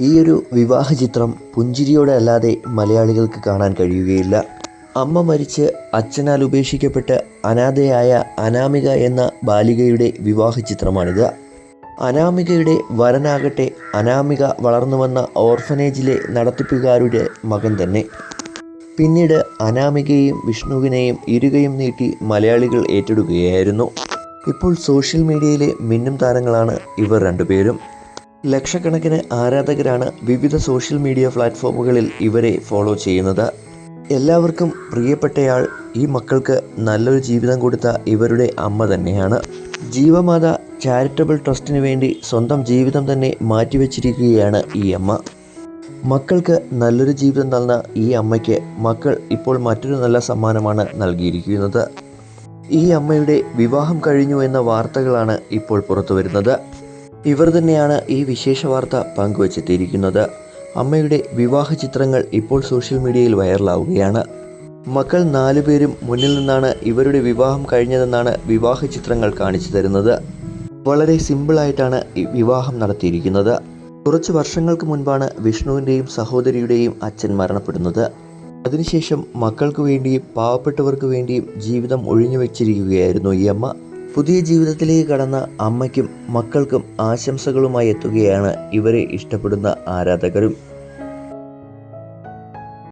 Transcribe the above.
ഈയൊരു വിവാഹ ചിത്രം പുഞ്ചിരിയോടെ അല്ലാതെ മലയാളികൾക്ക് കാണാൻ കഴിയുകയില്ല. അമ്മ മരിച്ച് അച്ഛനാൽ ഉപേക്ഷിക്കപ്പെട്ട് അനാഥയായ അനാമിക എന്ന ബാലികയുടെ വിവാഹ ചിത്രമാണിത് അനാമികയുടെ വരനാകട്ടെ അനാമിക വളർന്നു വന്ന ഓർഫനേജിലെ നടത്തിപ്പുകാരുടെ മകൻ തന്നെ. പിന്നീട് അനാമികയെയും വിഷ്ണുവിനെയും ഇരുകയും നീട്ടി മലയാളികൾ ഏറ്റെടുക്കുകയായിരുന്നു. ഇപ്പോൾ സോഷ്യൽ മീഡിയയിലെ മിന്നും താരങ്ങളാണ് ഇവർ രണ്ടുപേരും. ലക്ഷക്കണക്കിന് ആരാധകരാണ് വിവിധ സോഷ്യൽ മീഡിയ പ്ലാറ്റ്ഫോമുകളിൽ ഇവരെ ഫോളോ ചെയ്യുന്നത്. എല്ലാവർക്കും പ്രിയപ്പെട്ടയാൾ ഈ മക്കൾക്ക് നല്ലൊരു ജീവിതം കൊടുത്ത ഇവരുടെ അമ്മ തന്നെയാണ്. ജീവമാത ചാരിറ്റബിൾ ട്രസ്റ്റിന് വേണ്ടി സ്വന്തം ജീവിതം തന്നെ മാറ്റിവെച്ചിരിക്കുകയാണ് ഈ അമ്മ. മക്കൾക്ക് നല്ലൊരു ജീവിതം നൽകുന്ന ഈ അമ്മയ്ക്ക് മക്കൾ ഇപ്പോൾ മറ്റൊരു നല്ല സമ്മാനമാണ് നൽകിയിരിക്കുന്നത്. ഈ അമ്മയുടെ വിവാഹം കഴിഞ്ഞു എന്ന വാർത്തകളാണ് ഇപ്പോൾ പുറത്തു വരുന്നത് ഇവർ തന്നെയാണ് ഈ വിശേഷ വാർത്ത പങ്കുവച്ചെത്തിയിരിക്കുന്നത് അമ്മയുടെ വിവാഹ ചിത്രങ്ങൾ ഇപ്പോൾ സോഷ്യൽ മീഡിയയിൽ വൈറലാവുകയാണ്. മക്കൾ നാലുപേരും മുന്നിൽ നിന്നാണ് ഇവരുടെ വിവാഹം കഴിഞ്ഞതെന്നാണ് വിവാഹ ചിത്രങ്ങൾ കാണിച്ചു തരുന്നത്. വളരെ സിമ്പിളായിട്ടാണ് വിവാഹം നടത്തിയിരിക്കുന്നത്. കുറച്ച് വർഷങ്ങൾക്ക് മുൻപാണ് വിഷ്ണുവിന്റെയും സഹോദരിയുടെയും അച്ഛൻ മരണപ്പെടുന്നത്. അതിനുശേഷം മക്കൾക്ക് വേണ്ടിയും പാവപ്പെട്ടവർക്ക് വേണ്ടിയും ജീവിതം ഒഴിഞ്ഞു വെച്ചിരിക്കുകയായിരുന്നു ഈ അമ്മ. പുതിയ ജീവിതത്തിലേക്ക് കടന്ന അമ്മയ്ക്കും മക്കൾക്കും ആശംസകളുമായി എത്തുകയാണ് ഇവരെ ഇഷ്ടപ്പെടുന്ന ആരാധകരും.